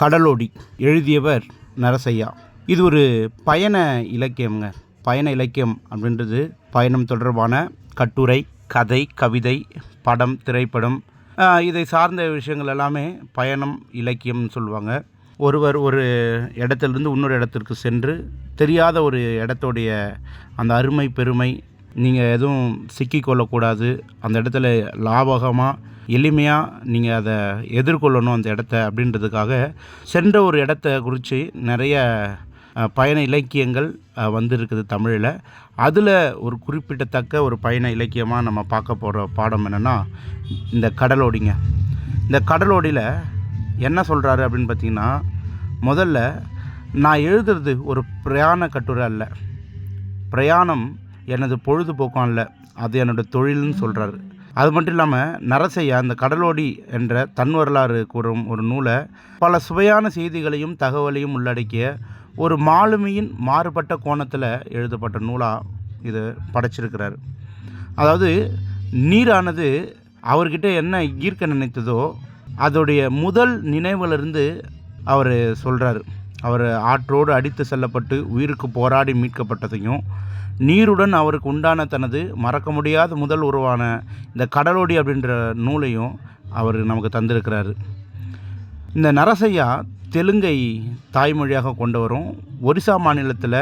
கடலோடி எழுதியவர் நரசையா இது ஒரு பயண இலக்கியம்ங்க. பயண இலக்கியம் அப்படின்றது பயணம் தொடர்பான கட்டுரை கதை கவிதை படம் திரைப்படம் இதை சார்ந்த விஷயங்கள் எல்லாமே பயணம் இலக்கியம்னு சொல்லுவாங்க. ஒருவர் ஒரு இடத்துலேருந்து இன்னொரு இடத்திற்கு சென்று தெரியாத ஒரு இடத்துடைய அந்த அருமை பெருமை நீங்கள் எதுவும் சிக்கிக்கொள்ளக்கூடாது. அந்த இடத்துல லாபகமாக எளிமையாக நீங்கள் அதை எதிர்கொள்ளணும் அந்த இடத்த அப்படின்றதுக்காக சென்ற ஒரு இடத்த குறித்து நிறைய பயண இலக்கியங்கள் வந்திருக்குது தமிழில். அதில் ஒரு குறிப்பிடத்தக்க ஒரு பயண இலக்கியமாக நம்ம பார்க்க போகிற பாடம் என்னென்னா இந்த கடலோடிங்க இந்த கடலோடியில் என்ன சொல்கிறாரு அப்படின்னு பார்த்தீங்கன்னா முதல்ல நான் எழுதுறது ஒரு பிரயாண கட்டுரை அல்ல. பிரயாணம் எனது பொழுதுபோக்கம் அல்ல அது என்னோட தொழில்னு சொல்கிறாரு அது மட்டும் இல்லாமல் நரசையா அந்த கடலோடி என்ற தன் வரலாறு கூறும் ஒரு நூலை பல சுவையான செய்திகளையும் தகவலையும் உள்ளடக்கிய ஒரு மாலுமியின் மாறுபட்ட கோணத்தில் எழுதப்பட்ட நூலாக இது படைச்சிருக்கிறார். அதாவது நீரானது அவர்கிட்ட என்ன ஈர்க்க நினைத்ததோ அதோடைய முதல் நினைவிலிருந்து அவர் சொல்கிறாரு அவர் ஆற்றோடு அடித்து செல்லப்பட்டு உயிருக்கு போராடி மீட்கப்பட்டதையும் நீருடன் அவருக்கு உண்டான தனது மறக்க முடியாத முதல் உருவான இந்த கடலோடி அப்படின்ற நூலையும் அவர் நமக்கு தந்திருக்கிறாரு. இந்த நரசையா தெலுங்கை தாய்மொழியாக கொண்டவரும் ஒரிசா மாநிலத்தில்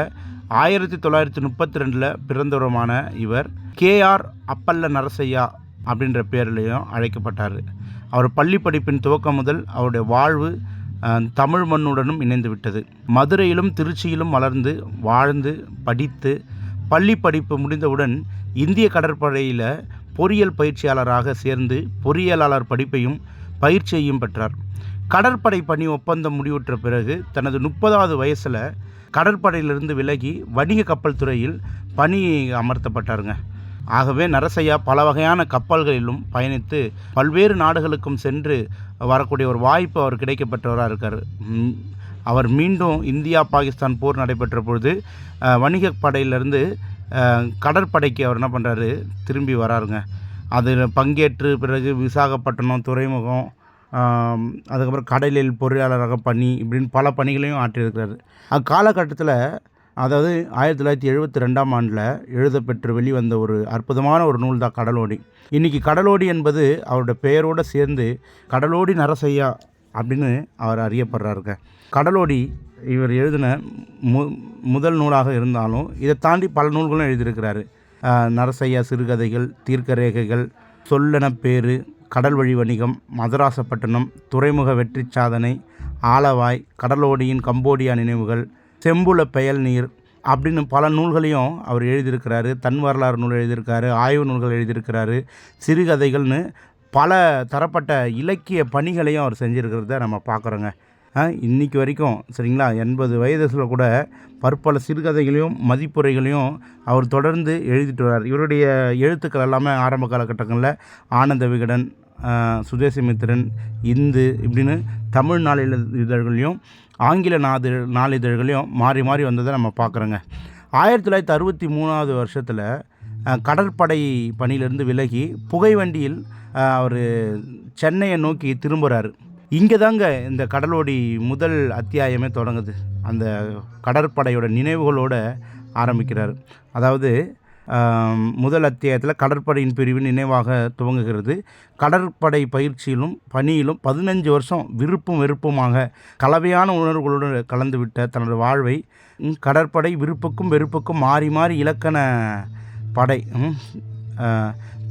ஆயிரத்தி தொள்ளாயிரத்தி முப்பத்தி ரெண்டில் பிறந்தவருமான இவர் கேஆர் அப்பல்ல நரசையா அப்படின்ற பேர்லேயும் அழைக்கப்பட்டார். அவர் பள்ளி படிப்பின் துவக்கம் முதல் அவருடைய வாழ்வு தமிழ் மண்ணுடனும் இணைந்து விட்டது. மதுரையிலும் திருச்சியிலும் வளர்ந்து வாழ்ந்து படித்து பள்ளி படிப்பு முடிந்தவுடன் இந்திய கடற்படையில் பொறியியல் பயிற்சியாளராக சேர்ந்து பொறியியலாளர் படிப்பையும் பயிற்சியையும் பெற்றார். கடற்படை பணி ஒப்பந்தம் முடிவுற்ற பிறகு தனது முப்பதாவது வயசில் கடற்படையிலிருந்து விலகி வணிக கப்பல் துறையில் பணி அமர்த்தப்பட்டாருங்க. ஆகவே நரசையா பல வகையான கப்பல்களிலும் பயணித்து பல்வேறு நாடுகளுக்கும் சென்று வரக்கூடிய ஒரு வாய்ப்பு அவர் கிடைக்கப்பட்டவராக இருக்கார். அவர் மீண்டும் இந்தியா பாகிஸ்தான் போர் நடைபெற்ற பொழுது வணிக படையிலிருந்து கடற்படைக்கு அவர் என்ன பண்ணுறாரு திரும்பி வராருங்க. அதில் பங்கேற்று பிறகு விசாகப்பட்டினம் துறைமுகம் அதுக்கப்புறம் கடலில் பொறியாளராக பணி இப்படின்னு பல பணிகளையும் ஆற்றியிருக்கிறார். அக்காலகட்டத்தில் அதாவது ஆயிரத்தி தொள்ளாயிரத்தி எழுபத்தி ரெண்டாம் ஆண்டில் எழுதப்பெற்று வெளிவந்த ஒரு அற்புதமான ஒரு நூல் தான் கடலோடி. இன்றைக்கி கடலோடி என்பது அவருடைய பெயரோடு சேர்ந்து கடலோடி நரசையா அப்படின்னு அவர் அறியப்படுறாருங்க. கடலோடி இவர் எழுதின மு முதல் நூலாக இருந்தாலும் இதை தாண்டி பல நூல்களும் எழுதியிருக்கிறாரு. நரசையா சிறுகதைகள் தீர்க்க ரேகைகள் பேரு கடல் வழி வணிகம் மதராசப்பட்டினம் துறைமுக வெற்றி சாதனை ஆலவாய் கடலோடியின் கம்போடியா நினைவுகள் செம்புல பெயல் நீர் அப்படின்னு பல நூல்களையும் அவர் எழுதியிருக்கிறாரு. தன் வரலாறு நூல் எழுதியிருக்காரு ஆய்வு நூல்கள் எழுதியிருக்கிறாரு. சிறுகதைகள்னு பல தரப்பட்ட இலக்கிய பணிகளையும் அவர் செஞ்சுருக்கிறத நம்ம பார்க்குறோங்க. இன்றைக்கி வரைக்கும் சரிங்களா? எண்பது வயதில் கூட பற்பல சிறுகதைகளையும் மதிப்புரைகளையும் அவர் தொடர்ந்து எழுதிட்டு வர்றார். இவருடைய எழுத்துக்கள் எல்லாமே ஆரம்ப காலகட்டங்களில் ஆனந்த விகடன் சுதேசமித்திரன் சுதேசிமித்திரன் இந்து இப்படின்னு தமிழ் நாளிதழ் இதழ்களையும் ஆங்கில நாது நாளிதழ்களையும் மாறி மாறி வந்ததை நம்ம பார்க்குறோங்க. ஆயிரத்தி தொள்ளாயிரத்தி அறுபத்தி மூணாவது வருஷத்தில் கடற்படை பணியிலிருந்து விலகி புகை வண்டியில் அவர் சென்னையை நோக்கி திரும்புகிறாரு இங்கே தாங்க இந்த கடலோடி முதல் அத்தியாயமே தொடங்குது. அந்த கடற்படையோட நினைவுகளோடு ஆரம்பிக்கிறார். அதாவது முதல் அத்தியாயத்தில் கடற்படையின் பிரிவு நினைவாக துவங்குகிறது. கடற்படை பயிற்சியிலும் பணியிலும் பதினஞ்சு வருஷம் விருப்பும் வெறுப்புமாக கலவையான உணர்வுகளுடன் கலந்துவிட்ட தனது வாழ்வை கடற்படை விருப்புக்கும் வெறுப்புக்கும் மாறி மாறி இலக்கண படை.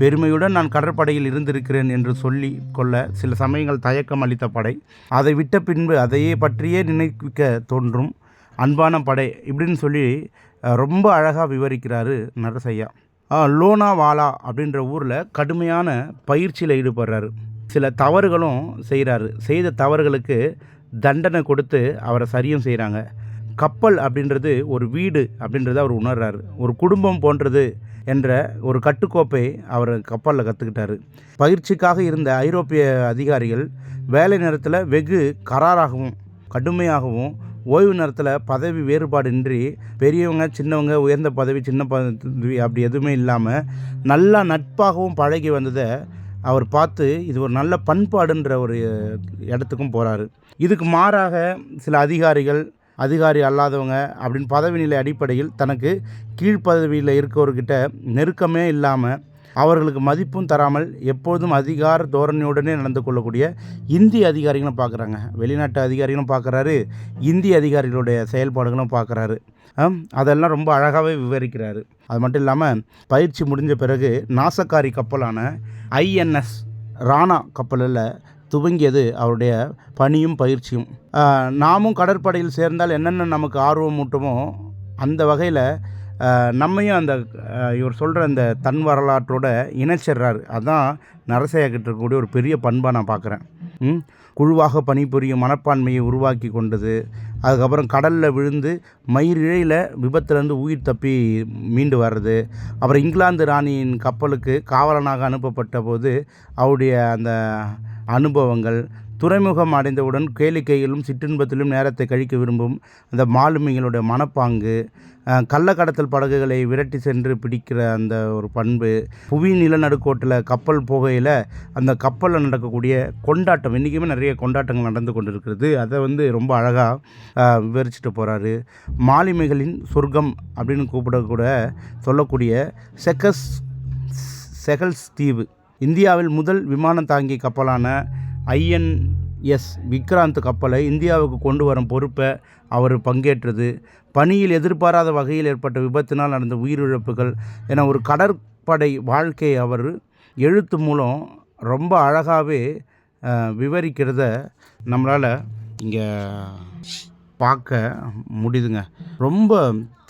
பெருமையுடன் நான் கடற்படையில் இருந்திருக்கிறேன் என்று சொல்லி கொள்ள சில சமயங்கள் தயக்கம் அளித்த படை. அதை விட்ட பின்பு அதையே பற்றியே நினைக்க தோன்றும் அன்பான படை இப்படின்னு சொல்லி ரொம்ப அழகாக விவரிக்கிறாரு நரசையா லோனாவாலா அப்படின்ற ஊரில் கடுமையான பயிற்சியில் ஈடுபடுறாரு. சில தவறுகளும் செய்கிறாரு செய்த தவறுகளுக்கு தண்டனை கொடுத்து அவரை சரியும் செய்கிறாங்க கப்பல் அப்படின்றது ஒரு வீடு அப்படின்றத அவர் உணர்றாரு. ஒரு குடும்பம் போன்றது என்ற ஒரு கட்டுக்கோப்பை அவர் கப்பலில் கற்றுக்கிட்டாரு பயிற்சிக்காக இருந்த ஐரோப்பிய அதிகாரிகள் வேலை நேரத்தில் வெகு கராராகவும் கடுமையாகவும் ஓய்வு நேரத்தில் பதவி வேறுபாடின்றி பெரியவங்க சின்னவங்க உயர்ந்த பதவி சின்ன பதவி அப்படி எதுவுமே இல்லாமல் நல்லா நட்பாகவும் பழகி வந்ததை அவர் பார்த்து இது ஒரு நல்ல பண்பாடுன்ற ஒரு இடத்துக்கும் போகிறாரு இதுக்கு மாறாக சில அதிகாரிகள் அதிகாரி அல்லாதவங்க அப்படின்னு பதவி நிலை அடிப்படையில் தனக்கு கீழ்ப்பதவியில் இருக்கவர்கிட்ட நெருக்கமே இல்லாமல் அவர்களுக்கு மதிப்பும் தராமல் எப்பொழுதும் அதிகார தோரணையுடனே நடந்து கொள்ளக்கூடிய இந்திய அதிகாரிகளும் பார்க்குறாங்க. வெளிநாட்டு அதிகாரிகளும் பார்க்குறாரு. இந்திய அதிகாரிகளுடைய செயல்பாடுகளும் பார்க்குறாரு. அதெல்லாம் ரொம்ப அழகாகவே விவரிக்கிறாரு. அது மட்டும் இல்லாமல் பயிற்சி முடிஞ்ச பிறகு நாசக்காரி கப்பலான ஐஎன்எஸ் ராணா கப்பலில் துவங்கியது அவருடைய பணியும் பயிற்சியும். நாமும் கடற்படையில் சேர்ந்தால் என்னென்ன நமக்கு ஆர்வம் ஊட்டுமோ அந்த வகையில் நம்மையும் அந்த இவர் சொல்கிற அந்த தன் வரலாற்றோட இணைச்சிடுறாரு. அதுதான் நரசையா கிட்ட இருக்கக்கூடிய ஒரு பெரிய பண்பாக நான் பார்க்குறேன் குழுவாக பணிபுரியும் மனப்பான்மையை உருவாக்கி கொண்டது. அதுக்கப்புறம் கடலில் விழுந்து மயிரிழையில் விபத்துலேருந்து உயிர் தப்பி மீண்டு வர்றது. அப்புறம் இங்கிலாந்து ராணியின் கப்பலுக்கு காவலனாக அனுப்பப்பட்ட போது அவருடைய அந்த அனுபவங்கள். துறைமுகம் அடைந்தவுடன் கேளிக்கையிலும் சிற்றின்பத்திலும் நேரத்தை கழிக்க விரும்பும் அந்த மாலுமிகளுடைய மனப்பாங்கு கள்ளக்கடத்தல் படகுகளை விரட்டி சென்று பிடிக்கிற அந்த ஒரு பண்பு புவி நிலநடுக்கோட்டில் கப்பல் போகையில் அந்த கப்பலில் நடக்கக்கூடிய கொண்டாட்டம் இன்றைக்குமே நிறைய கொண்டாட்டங்கள் நடந்து கொண்டிருக்கிறது. அதை வந்து ரொம்ப அழகாக விவரிச்சுட்டு போகிறாரு மாலுமிகளின் சொர்க்கம் அப்படின்னு கூப்பிடக்கூட சொல்லக்கூடிய செக்கஸ் செகல்ஸ் தீவு. இந்தியாவில் முதல் விமானம் தாங்கி கப்பலான ஐஎன்எஸ் விக்ராந்த் கப்பலை இந்தியாவுக்கு கொண்டு வரும் பொறுப்பை அவர் பங்கேற்றது. பணியில் எதிர்பாராத வகையில் ஏற்பட்ட விபத்தினால் நடந்த உயிரிழப்புகள் என ஒரு கடற்படை வாழ்க்கையை அவர் எழுத்து மூலம் ரொம்ப அழகாகவே விவரிக்கிறத நம்மளால் இங்கே பார்க்க முடியுதுங்க. ரொம்ப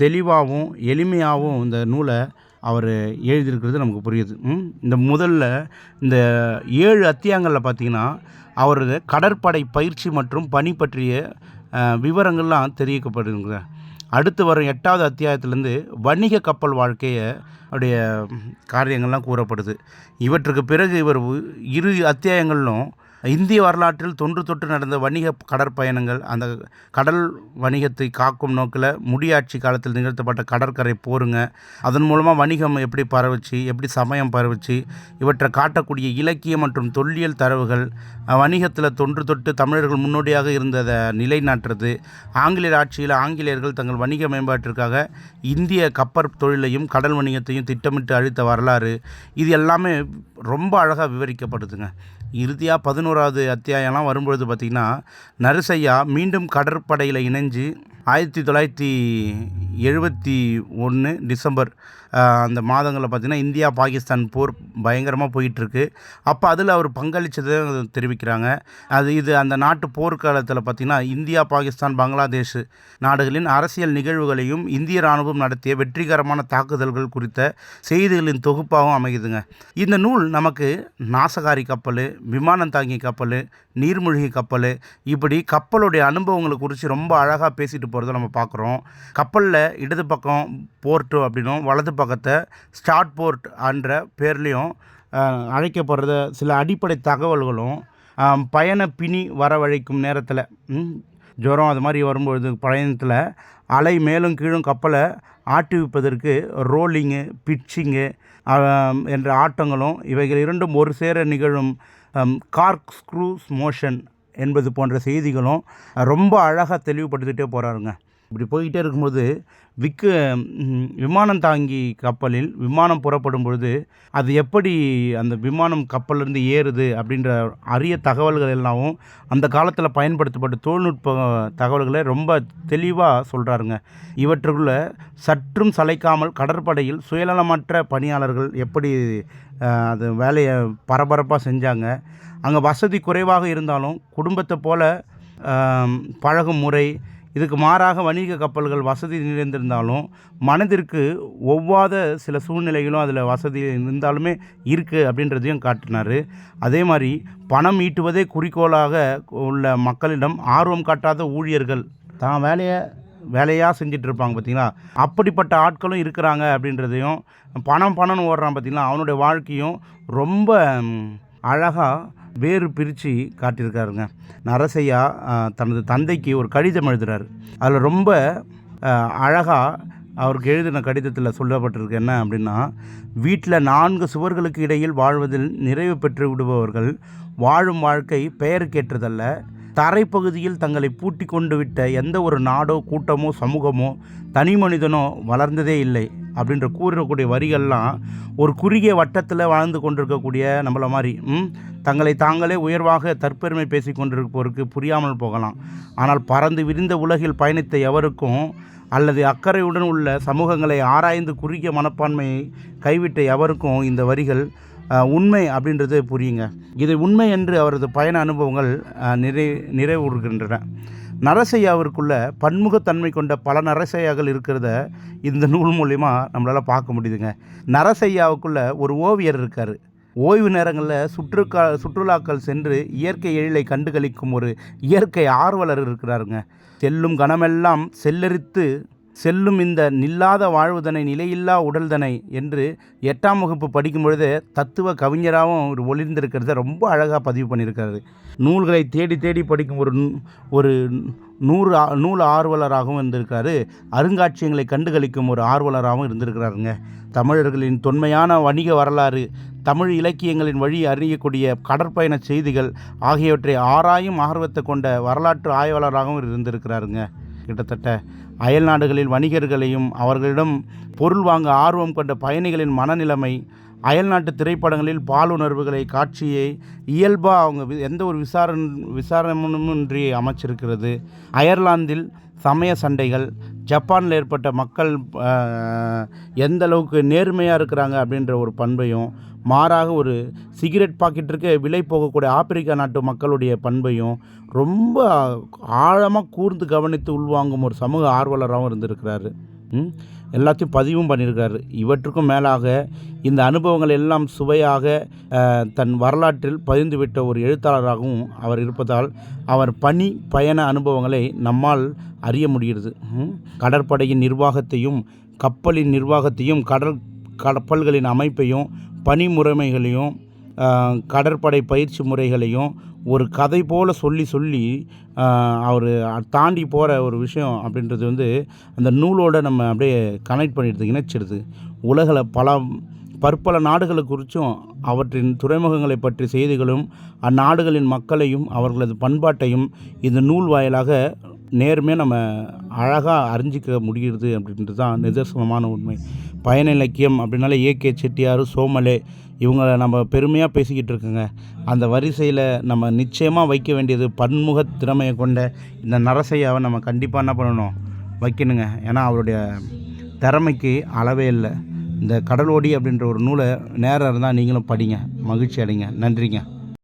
தெளிவாகவும் எளிமையாகவும் இந்த நூலை அவர் எழுதியிருக்கிறது நமக்கு புரியுது. இந்த முதல்ல இந்த ஏழு அத்தியாயங்களில் பார்த்தீங்கன்னா அவரது கடற்படை பயிற்சி மற்றும் பணி பற்றிய விவரங்கள்லாம் தெரிவிக்கப்படுதுங்க. அடுத்து வரும் எட்டாவது அத்தியாயத்திலேருந்து வணிக கப்பல் வாழ்க்கையை அவருடைய காரியங்கள்லாம் கூறப்படுது. இவற்றுக்கு பிறகு இவர் இரு அத்தியாயங்களிலும் இந்திய வரலாற்றில் தொன்று தொட்டு நடந்த வணிக கடற்பயணங்கள் அந்த கடல் வணிகத்தை காக்கும் நோக்கில் முடியாட்சி காலத்தில் நிகழ்த்தப்பட்ட கடற்கரை போருங்க. அதன் மூலமாக வணிகம் எப்படி பரவுச்சு எப்படி சமயம் பரவுச்சு இவற்றை காட்டக்கூடிய இலக்கிய மற்றும் தொல்லியல் தரவுகள் வணிகத்தில் தொன்று தொட்டு தமிழர்கள் முன்னோடியாக இருந்ததை நிலைநாட்டுறது. ஆங்கிலேயர் ஆட்சியில் ஆங்கிலேயர்கள் தங்கள் வணிக மேம்பாட்டிற்காக இந்திய கப்பற் தொழிலையும் கடல் வணிகத்தையும் திட்டமிட்டு அழித்த வரலாறு. இது எல்லாமே ரொம்ப அழகாக விவரிக்கப்படுதுங்க. இறுதியாக பதினோராவது அத்தியாயம்லாம் வரும்பொழுது பார்த்திங்கன்னா நரசையா மீண்டும் கடற்படையில் இணைஞ்சு ஆயிரத்தி தொள்ளாயிரத்தி எழுபத்தி ஒன்று டிசம்பர் அந்த மாதங்களில் பார்த்திங்கன்னா இந்தியா பாகிஸ்தான் போர் பயங்கரமாக போயிட்டுருக்கு. அப்போ அதில் அவர் பங்களித்ததை தெரிவிக்கிறாங்க. அது இது அந்த நாட்டு போர்க்காலத்தில் பார்த்திங்கன்னா இந்தியா பாகிஸ்தான் பங்களாதேஷ் நாடுகளின் அரசியல் நிகழ்வுகளையும் இந்திய இராணுவம் நடத்திய வெற்றிகரமான தாக்குதல்கள் குறித்த செய்திகளின் தொகுப்பாகவும் அமையுதுங்க. இந்த நூல் நமக்கு நாசகாரி கப்பல் விமானம் தாங்கி கப்பல் நீர்மூழ்கி கப்பல். இப்படி கப்பலுடைய அனுபவங்களை குறித்து ரொம்ப அழகாக பேசிட்டு போகிறத நம்ம பார்க்குறோம் கப்பலில் இடது பக்கம் போர்ட்டு அப்படின்னும் வலது பக்கத்தை ஸ்டார்ட் போர்ட் என்ற பேர்லேயும் அழைக்கப்படுறத சில அடிப்படை தகவல்களும் பயண பிணி வரவழைக்கும் நேரத்தில் ஜுரம் அது மாதிரி வரும்பொழுது பயணத்தில் அலை மேலும் கீழும் கப்பலை ஆட்டுவிப்பதற்கு ரோலிங்கு பிட்சிங்கு என்ற ஆட்டங்களும் இவைகள் இரண்டும் ஒரு சேர நிகழும் கார்க் ஸ்க்ரூஸ் மோஷன் என்பது போன்ற செய்திகளும் ரொம்ப அழகாக தெளிவுபடுத்திகிட்டே போகிறாருங்க இப்படி போய்கிட்டே இருக்கும்போது விக்கு விமானம் தாங்கி கப்பலில் விமானம் புறப்படும் பொழுது அது எப்படி அந்த விமானம் கப்பலிருந்து ஏறுது அப்படின்ற அரிய தகவல்கள் எல்லாமும் அந்த காலத்தில் பயன்படுத்தப்பட்ட தொழில்நுட்ப தகவல்களை ரொம்ப தெளிவாக சொல்கிறாருங்க இவற்றுக்குள்ள சற்றும் சளைக்காமல் கடற்படையில் சுயநலமற்ற பணியாளர்கள் எப்படி அது வேலையை பரபரப்பாக செஞ்சாங்க. அங்கே வசதி குறைவாக இருந்தாலும் குடும்பத்தை போல் பழகும் முறை இதுக்கு மாறாக வணிக கப்பல்கள் வசதி நிறைந்திருந்தாலும் மனதிற்கு ஒவ்வாத சில சூழ்நிலைகளும் அதில் வசதி இருந்தாலுமே இருக்குது அப்படின்றதையும் காட்டினார். அதே மாதிரி பணம் ஈட்டுவதே குறிக்கோளாக உள்ள மக்களிடம் ஆர்வம் காட்டாத ஊழியர்கள் தான் வேலையை வேலையாக செஞ்சுட்டு இருப்பாங்க பார்த்தீங்களா அப்படிப்பட்ட ஆட்களும் இருக்கிறாங்க அப்படின்றதையும் பணம் பணம்னு ஓடுறான் பார்த்தீங்களா அவனுடைய வாழ்க்கையும் ரொம்ப அழகாக வேறு பிரித்து காட்டியிருக்காருங்க. நரசையா தனது தந்தைக்கு ஒரு கடிதம் எழுதுகிறார் அதில் ரொம்ப அழகாக அவருக்கு எழுதின கடிதத்தில் சொல்லப்பட்டிருக்கு என்ன அப்படின்னா வீட்டில் நான்கு சுவர்களுக்கு இடையில் வாழ்வதில் நிறைவு பெற்று விடுபவர்கள் வாழும் வாழ்க்கை பெயருக்கேற்றதல்ல. தரைப்பகுதியில் தங்களை பூட்டி கொண்டு விட்ட எந்த ஒரு நாடோ கூட்டமோ சமூகமோ தனி மனிதனோ வளர்ந்ததே இல்லை. அப்படின்ற கூறக்கூடிய வரிகள்லாம் ஒரு குறுகிய வட்டத்தில் வாழ்ந்து கொண்டிருக்கக்கூடிய நம்மளை மாதிரி தங்களை தாங்களே உயர்வாக தற்பெருமை பேசி கொண்டிருப்பவருக்கு புரியாமல் போகலாம். ஆனால் பறந்து விரிந்த உலகில் பயணித்த எவருக்கும் அல்லது அக்கறையுடன் உள்ள சமூகங்களை ஆராய்ந்து குறுகிய மனப்பான்மையை கைவிட்ட எவருக்கும் இந்த வரிகள் உண்மை அப்படின்றது புரியுங்க. இது உண்மை என்று அவரது பயண அனுபவங்கள் நிறை நிறைவுறுகின்றன. நரசையாவிற்குள்ள பன்முகத்தன்மை கொண்ட பல நரசையாக்கள் இருக்கிறத இந்த நூல் மூலிமா நம்மளால் பார்க்க முடியுதுங்க. நரசையாவுக்குள்ள ஒரு ஓவியர் இருக்கார். ஓய்வு நேரங்களில் சுற்றுக்கா சுற்றுலாக்கள் சென்று இயற்கை எழிலை கண்டுகளிக்கும் ஒரு இயற்கை ஆர்வலர் இருக்கிறாருங்க. செல்லும் கணமெல்லாம் செல்லரித்து செல்லும் இந்த நில்லாத வாழ்வுதனை நிலையில்லா உடல்தனை என்று எட்டாம் வகுப்பு படிக்கும் பொழுது தத்துவ கவிஞராகவும் ஒரு ஒளிர்ந்திருக்கிறத ரொம்ப அழகாக பதிவு பண்ணியிருக்காரு. நூல்களை தேடி தேடி படிக்கும் ஒரு நூ- ஒரு நூறு நூல் ஆர்வலராகவும் இருந்திருக்காரு. அருங்காட்சியங்களை கண்டுகளிக்கும் ஒரு ஆர்வலராகவும் இருந்திருக்கிறாருங்க. தமிழர்களின் தொன்மையான வணிக வரலாறு தமிழ் இலக்கியங்களின் வழி அறியக்கூடிய கடற்பயண செய்திகள் ஆகியவற்றை ஆராயும் ஆர்வத்தை கொண்ட வரலாற்று ஆய்வாளராகவும் இருந்திருக்கிறாருங்க. கிட்டத்தட்ட அயல் நாடுகளில் வணிகர்களையும் அவர்களிடம் பொருள் வாங்க ஆர்வம் கொண்ட பயணிகளின் மனநிலைமை அயல்நாட்டு திரைப்படங்களில் பாலுணர்வுகளை காட்சியை இயல்பாக அவங்க வி- எந்த ஒரு விசாரண விசாரணையுமின்றி அமைச்சிருக்கிறது. அயர்லாந்தில் சமய சண்டைகள் ஜப்பானில் ஏற்பட்ட மக்கள் எந்த அளவுக்கு நேர்மையாக இருக்கிறாங்க அப்படின்ற ஒரு பண்பையும் மாறாக ஒரு சிகரெட் பாக்கெட்டிற்கு விலை போகக்கூடிய ஆப்பிரிக்கா நாட்டு மக்களுடைய பண்பையும் ரொம்ப ஆழமாக கூர்ந்து கவனித்து உள்வாங்கும் ஒரு சமூக ஆர்வலராகவும் இருந்திருக்கிறாரு. எல்லாத்தையும் பதிவும் பண்ணியிருக்காரு. இவற்றுக்கும் மேலாக இந்த அனுபவங்கள் எல்லாம் சுவையாக தன் வரலாற்றில் பதிந்துவிட்ட ஒரு எழுத்தாளராகவும் அவர் இருப்பதால் அவர் பணி பயண அனுபவங்களை நம்மால் அறிய முடிகிறது. கடற்படையின் நிர்வாகத்தையும் கப்பலின் நிர்வாகத்தையும் கடல் கப்பல்களின் அமைப்பையும் பணி முறைமைகளையும் கடற்படை பயிற்சி முறைகளையும் ஒரு கதை போல் சொல்லி சொல்லி அவர் தாண்டி போகிற ஒரு விஷயம் அப்படின்றது வந்து அந்த நூலோட நம்ம அப்படியே கனெக்ட் பண்ணிடுது இணைச்சிடுது. உலகில் பல பற்பல நாடுகளை குறித்தும் அவற்றின் துறைமுகங்களை பற்றிய செய்திகளும் அந்நாடுகளின் மக்களையும் அவர்களது பண்பாட்டையும் இந்த நூல் வாயிலாக நேர்மையாக நம்ம அழகாக அறிஞ்சிக்க முடிகிறது அப்படின்றது தான் நிதர்சனமான உண்மை. பயண இலக்கியம் அப்படின்னாலே ஏகே செட்டியார் சோமலே இவங்களை நம்ம பெருமையாக பேசிக்கிட்டு இருக்கோங்க. அந்த வரிசையில் நம்ம நிச்சயமாக வைக்க வேண்டியது பன்முக திறமையை கொண்ட இந்த நரசையாவை நம்ம கண்டிப்பாக என்ன பண்ணணும்? வைக்கணுங்க. ஏன்னா அவருடைய திறமைக்கு அளவே இல்லை. இந்த கடலோடி அப்படின்ற ஒரு நூலை நேரம் இருந்தால் நீங்களும் படிங்க. மகிழ்ச்சி அடைங்க. நன்றிங்க.